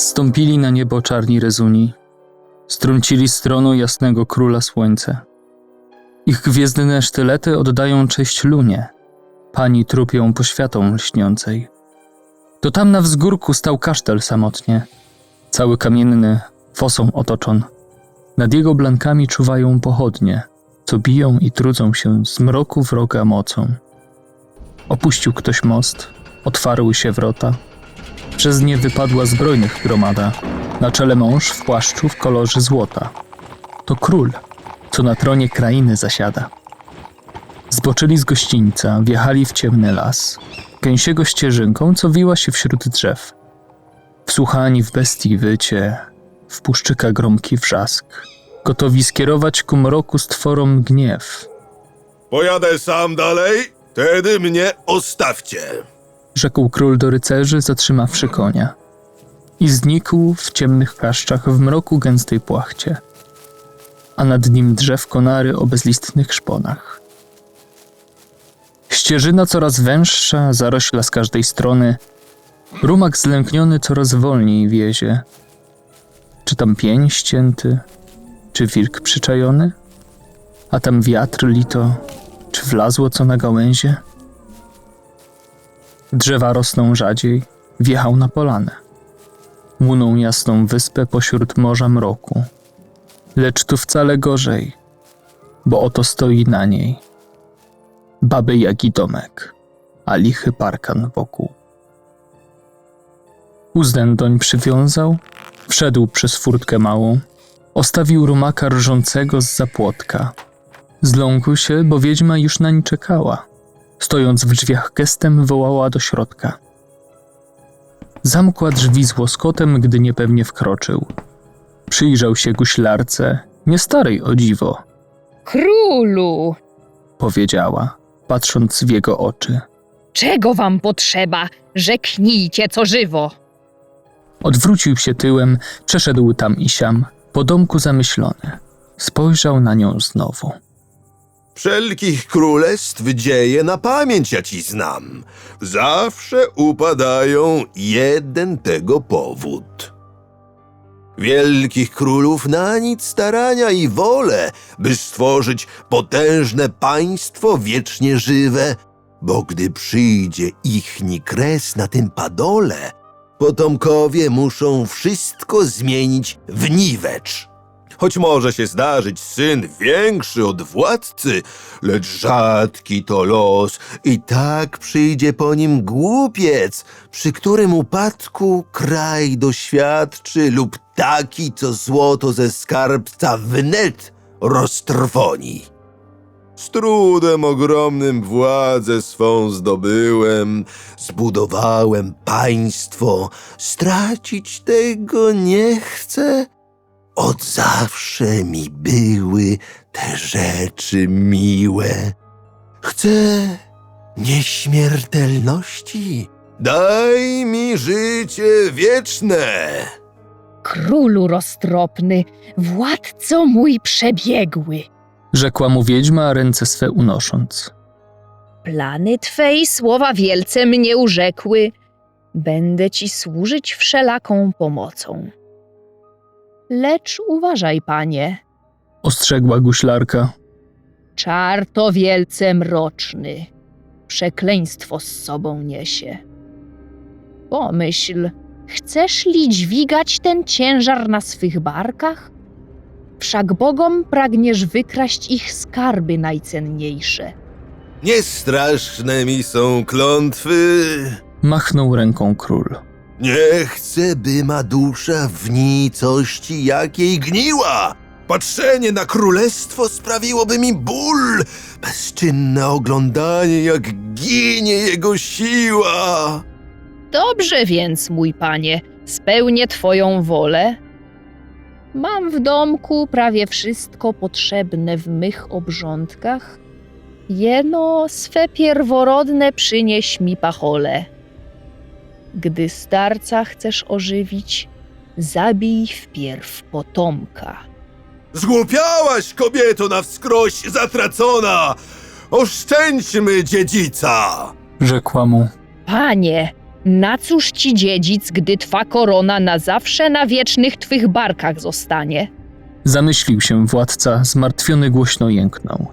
Stąpili na niebo czarni rezuni. Strącili stroną jasnego króla słońce. Ich gwiezdne sztylety oddają cześć lunie, pani trupią poświatą lśniącej. To tam na wzgórku stał kasztel samotnie, cały kamienny, fosą otoczon. Nad jego blankami czuwają pochodnie, co biją i trudzą się z mroku wroga mocą. Opuścił ktoś most, otwarły się wrota. Przez nie wypadła zbrojnych gromada, na czele mąż w płaszczu w kolorze złota. To król, co na tronie krainy zasiada. Zboczyli z gościńca, wjechali w ciemny las, gęsiego ścieżynką, co wiła się wśród drzew. Wsłuchani w bestii wycie, w puszczyka gromki wrzask, gotowi skierować ku mroku stworom gniew. Pojadę sam dalej, wtedy mnie ostawcie. Rzekł król do rycerzy, zatrzymawszy konia. I znikł w ciemnych kaszczach w mroku gęstej płachcie, a nad nim drzew konary o bezlistnych szponach. Ścieżyna coraz węższa, zarośla z każdej strony, rumak zlękniony coraz wolniej wiezie. Czy tam pień ścięty, czy wilk przyczajony? A tam wiatr lito, czy wlazło co na gałęzie? Drzewa rosną rzadziej, wjechał na polanę. Łuną jasną wyspę pośród morza mroku. Lecz tu wcale gorzej, bo oto stoi na niej baby jagi domek, a lichy parkan wokół. Uzdę doń przywiązał, wszedł przez furtkę małą, ostawił rumaka rżącego z zapłotka. Zląkł się, bo wiedźma już nań czekała. Stojąc w drzwiach gestem wołała do środka. Zamkła drzwi z łoskotem, gdy niepewnie wkroczył. Przyjrzał się guślarce, nie starej o dziwo, Królu, powiedziała, patrząc w jego oczy. czego wam potrzeba? Rzeknijcie co żywo. Odwrócił się tyłem, przeszedł tam i siam, po domku zamyślony. Spojrzał na nią znowu. Wszelkich królestw dzieje na pamięć ja ci znam. Zawsze upadają jeden tego powód. Wielkich królów na nic starania i wolę, by stworzyć potężne państwo wiecznie żywe, bo gdy przyjdzie ichni kres na tym padole, potomkowie muszą wszystko zmienić w niwecz. Choć może się zdarzyć syn większy od władcy, lecz rzadki to los i tak przyjdzie po nim głupiec, przy którym upadku kraj doświadczy lub taki, co złoto ze skarbca wnet roztrwoni. Z trudem ogromnym władzę swą zdobyłem, zbudowałem państwo, stracić tego nie chcę. Od zawsze mi były te rzeczy miłe. Chcę nieśmiertelności. Daj mi życie wieczne. Królu roztropny, władco mój przebiegły. Rzekła mu wiedźma, ręce swe unosząc. Plany twej słowa wielce mnie urzekły. Będę ci służyć wszelaką pomocą. Lecz uważaj, panie, Ostrzegła guślarka. czar to wielce mroczny. Przekleństwo z sobą niesie. Pomyśl, chcesz li dźwigać ten ciężar na swych barkach? Wszak bogom pragniesz wykraść ich skarby najcenniejsze. Niestraszne mi są klątwy. Machnął ręką król. Nie chcę, by ma dusza w nicości jakiej gniła. Patrzenie na królestwo sprawiłoby mi ból. Bezczynne oglądanie, jak ginie jego siła. Dobrze więc, mój panie, spełnię twoją wolę. Mam w domku prawie wszystko potrzebne w mych obrządkach. Jeno swe pierworodne przynieś mi pachole. Gdy starca chcesz ożywić, zabij wpierw potomka. Zgłupiałaś, kobieto na wskroś zatracona! Oszczędźmy dziedzica! Rzekła mu. Panie, Na cóż ci dziedzic, gdy twa korona na zawsze na wiecznych twych barkach zostanie? Zamyślił się władca, zmartwiony głośno jęknął.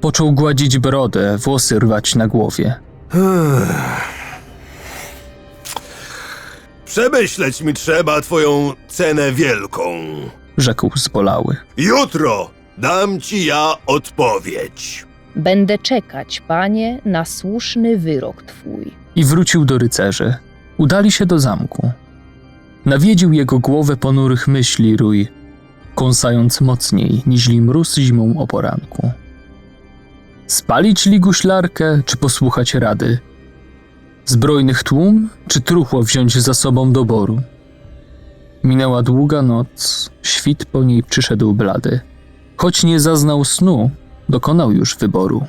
Począł gładzić brodę, włosy rwać na głowie. Przemyśleć mi trzeba twoją cenę wielką. Rzekł zbolały. Jutro dam ci ja odpowiedź. Będę czekać, panie, na słuszny wyrok twój. I wrócił do rycerzy. Udali się do zamku. Nawiedził jego głowę ponurych myśli rój, kąsając mocniej niźli mróz zimą o poranku. Spalić li guślarkę, czy posłuchać rady? Zbrojnych tłum, czy truchło wziąć za sobą do boru? Minęła długa noc, świt po niej przyszedł blady. Choć nie zaznał snu, dokonał już wyboru.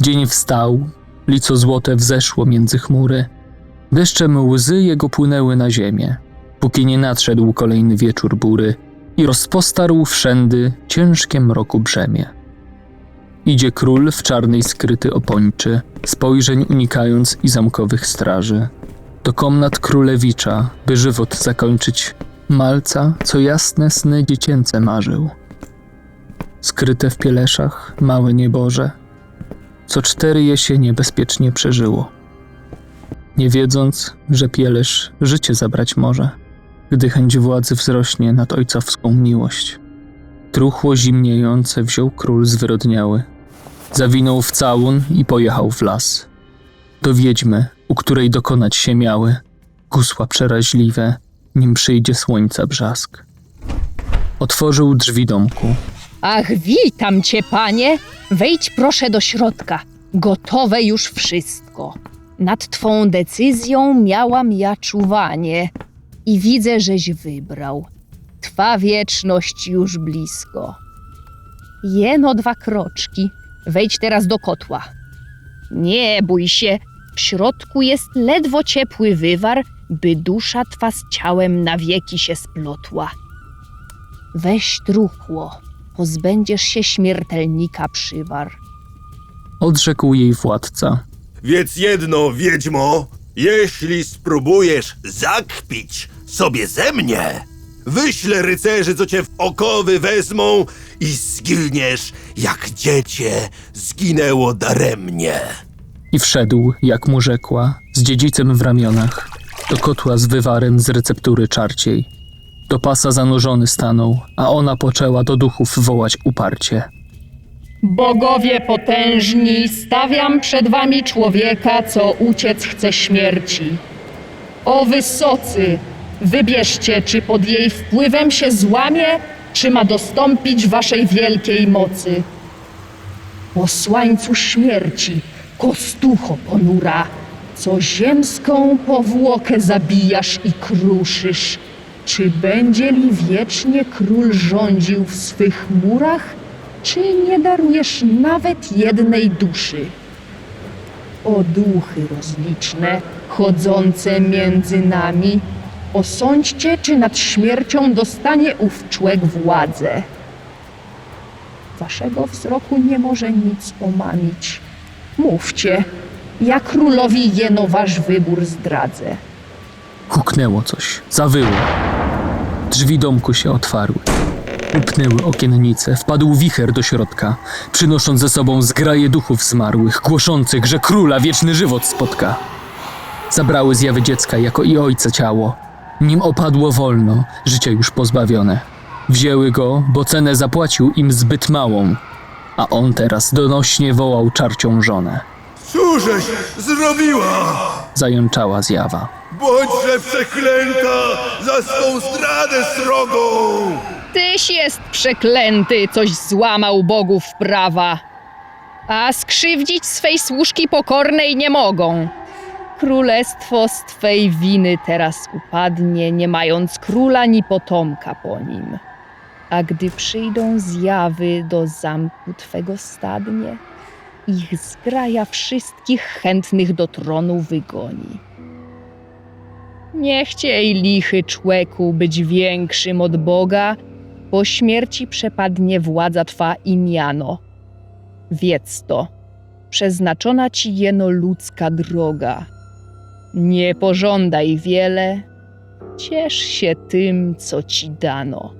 Dzień wstał, lico złote wzeszło między chmury. Deszczem łzy jego płynęły na ziemię, póki nie nadszedł kolejny wieczór bury i rozpostarł wszędy ciężkie mroku brzemię. Idzie król w czarnej skryty opończy, spojrzeń unikając i zamkowych straży. Do komnat królewicza, by żywot zakończyć, malca, co jasne sny dziecięce marzył. Skryte w pieleszach, małe nieboże, co cztery jesienie bezpiecznie przeżyło. Nie wiedząc, że pielesz życie zabrać może, gdy chęć władzy wzrośnie nad ojcowską miłość. Truchło zimniejące wziął król zwyrodniały, zawinął w całun i pojechał w las. Do wiedźmy, u której dokonać się miały, gusła przeraźliwe, nim przyjdzie słońca brzask. Otworzył drzwi domku, Ach, witam cię, panie! Wejdź proszę do środka. Gotowe już wszystko. Nad twą decyzją miałam ja czuwanie i widzę, żeś wybrał. Twa wieczność już blisko. Jeno dwa kroczki. Wejdź teraz do kotła. Nie bój się, w środku jest ledwo ciepły wywar, by dusza twa z ciałem na wieki się splotła. Weź truchło, pozbędziesz się śmiertelnika przywar. odrzekł jej władca. Więc jedno, wiedźmo, jeśli spróbujesz zakpić sobie ze mnie, wyślę rycerzy, co cię w okowy wezmą i zginiesz, jak dziecię zginęło daremnie. I wszedł, jak mu rzekła, z dziedzicem w ramionach, do kotła z wywarem z receptury czarciej. Do pasa zanurzony stanął, a ona poczęła do duchów wołać uparcie. Bogowie potężni, stawiam przed wami człowieka, co uciec chce śmierci. O wysocy, wybierzcie, czy pod jej wpływem się złamie, czy ma dostąpić waszej wielkiej mocy. Posłańcu śmierci, kostucho ponura, co ziemską powłokę zabijasz i kruszysz. Czy będzie li wiecznie król rządził w swych murach, czy nie darujesz nawet jednej duszy? O duchy rozliczne, chodzące między nami, osądźcie, czy nad śmiercią dostanie ów człek władzę. Waszego wzroku nie może nic omamić. Mówcie, ja królowi jeno wasz wybór zdradzę. Huknęło coś, zawyło. Drzwi domku się otwarły. Upnęły okiennice, wpadł wicher do środka, przynosząc ze sobą zgraje duchów zmarłych, głoszących, że króla wieczny żywot spotka. Zabrały zjawy dziecka jako i ojca ciało, nim opadło wolno, życia już pozbawione. Wzięły go, bo cenę zapłacił im zbyt małą, a on teraz donośnie wołał czarcią żonę. Cóżeś zrobiła? Zajączała zjawa. Bądźże przeklęta za swą zdradę srogą! Tyś jest przeklęty, coś złamał bogów prawa. A skrzywdzić swej służki pokornej nie mogą. Królestwo z twej winy teraz upadnie, nie mając króla ni potomka po nim. A gdy przyjdą zjawy do zamku twego stadnie, ich zgraja wszystkich chętnych do tronu wygoni. Nie chciej lichy człeku być większym od Boga, po śmierci przepadnie władza twa i miano. Wiedz to, przeznaczona ci jeno ludzka droga. Nie pożądaj wiele, ciesz się tym, co ci dano.